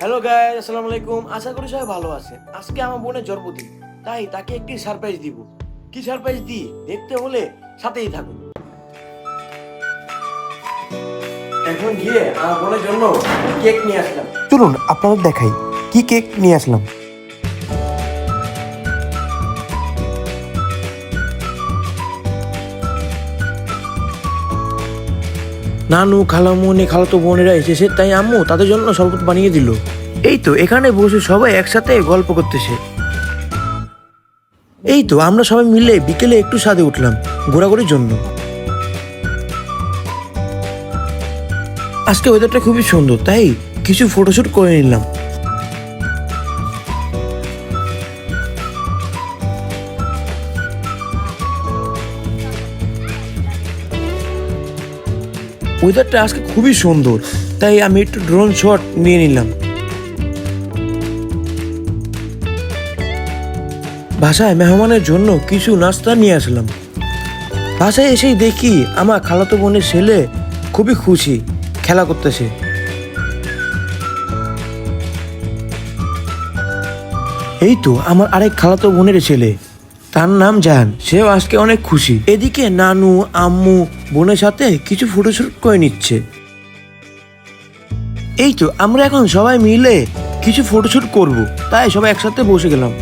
Hello guys আসসালামু আলাইকুম আশা করি সবাই ভালো আছে। আজকে আমার বোনের জন্মদিন। তাই তাকে একটি সারপ্রাইজ দিব। কি সারপ্রাইজ দিই? দেখতে হলে সাথেই থাকুন। এখন গিয়ে আমার বোনের জন্য কেক নিয়ে আসলাম। চলুন আপনাদের দেখাই। কি কেক নিয়ে আসলাম? নানু খালামুনি খালাতো বোনেরা এসেছে তাই আম্মু তাদের জন্য শরবত বানিয়ে দিল। এই তো এখানে বসে সবাই একসাথে গল্প করতেছে। এই তো আমরা সবাই মিলে বিকেলে একটু সাদে উঠলাম, ঘোরাঘুরির জন্য। আজকে ওয়েদারটা খুবই সুন্দর, তাই কিছু ফটোশ্যুট করে নিলাম। ওয়েদারটা আজকে খুবই সুন্দর, তাই আমি একটু ড্রোন শট নিয়ে নিলাম। বাসায় মেহমানের জন্য কিছু নাস্তা নিয়ে আসলাম। বাসায় এসেই দেখি আমার খালাতো বোনের ছেলে খুবই খুশি, খেলা করতেছে। এই তো আমার আরেক খালাতো বোনের ছেলে, তার নাম জাহান, সেও আজকে অনেক খুশি। এদিকে নানু, আম্মু, বোনের সাথে কিছু ফটোশুট করে নিচ্ছে। এই তো আমরা এখন সবাই মিলে কিছু ফটোশুট করব, তাই সবাই একসাথে বসে গেলাম।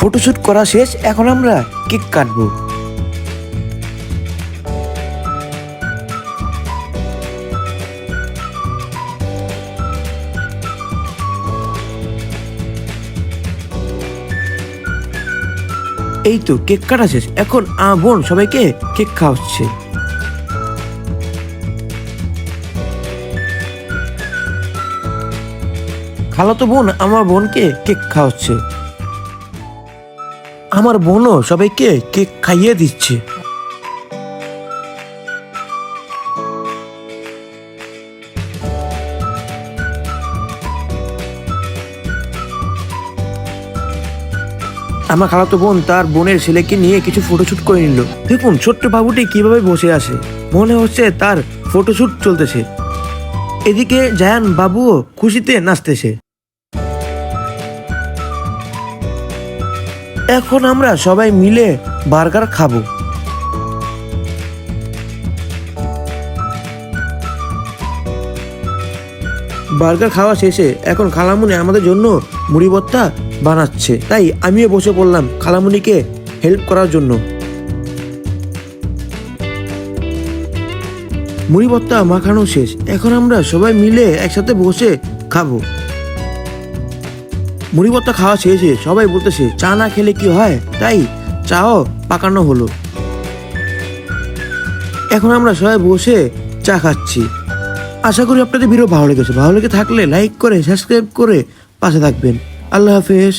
ফটোশুট করা শেষ, এখন আমরা কেক কাটবো। এই তো কেক কাটা শেষ। এখন, আ, বোন, সবাইকে কেক খাওয়াচ্ছে। খালাতো বোন, আমার বোনকে কেক খাওয়াচ্ছে। আমার বোনও সবাইকে কেক খাইয়ে দিচ্ছে। আমার খালাতো বোন তার বোনের ছেলেকে নিয়ে কিছু ফটোশুট করে নিল। দেখুন, ছোট্ট বাবুটি কীভাবে বসে আছে। মনে হচ্ছে তার ফটোশুট চলতেছে। এদিকে জায়ান বাবুও খুশিতে নাচতেছে। এখন আমরা সবাই মিলে বার্গার খাব। বার্গার খাওয়া শেষে এখন খালামুনি আমাদের জন্য মুড়ি ভর্তা বানাচ্ছে। তাই আমিও বসে পড়লাম খালামুনিকে হেল্প করার জন্য। মুড়ি ভর্তা মাখানো শেষ। এখন আমরা সবাই মিলে একসাথে বসে খাব। মুড়ি ভর্তা খাওয়া শেষে সবাই বলতেছে, চা না খেলে কি হয়? তাই, চাও? পাকানো হলো। এখন আমরা সবাই বসে চা খাচ্ছি। আশা করি আপনাদের ভিডিও ভালো লেগেছে। ভালো লেগে থাকলে লাইক করে সাবস্ক্রাইব করে পাশে থাকবেন। আল্লাহ হাফেজ।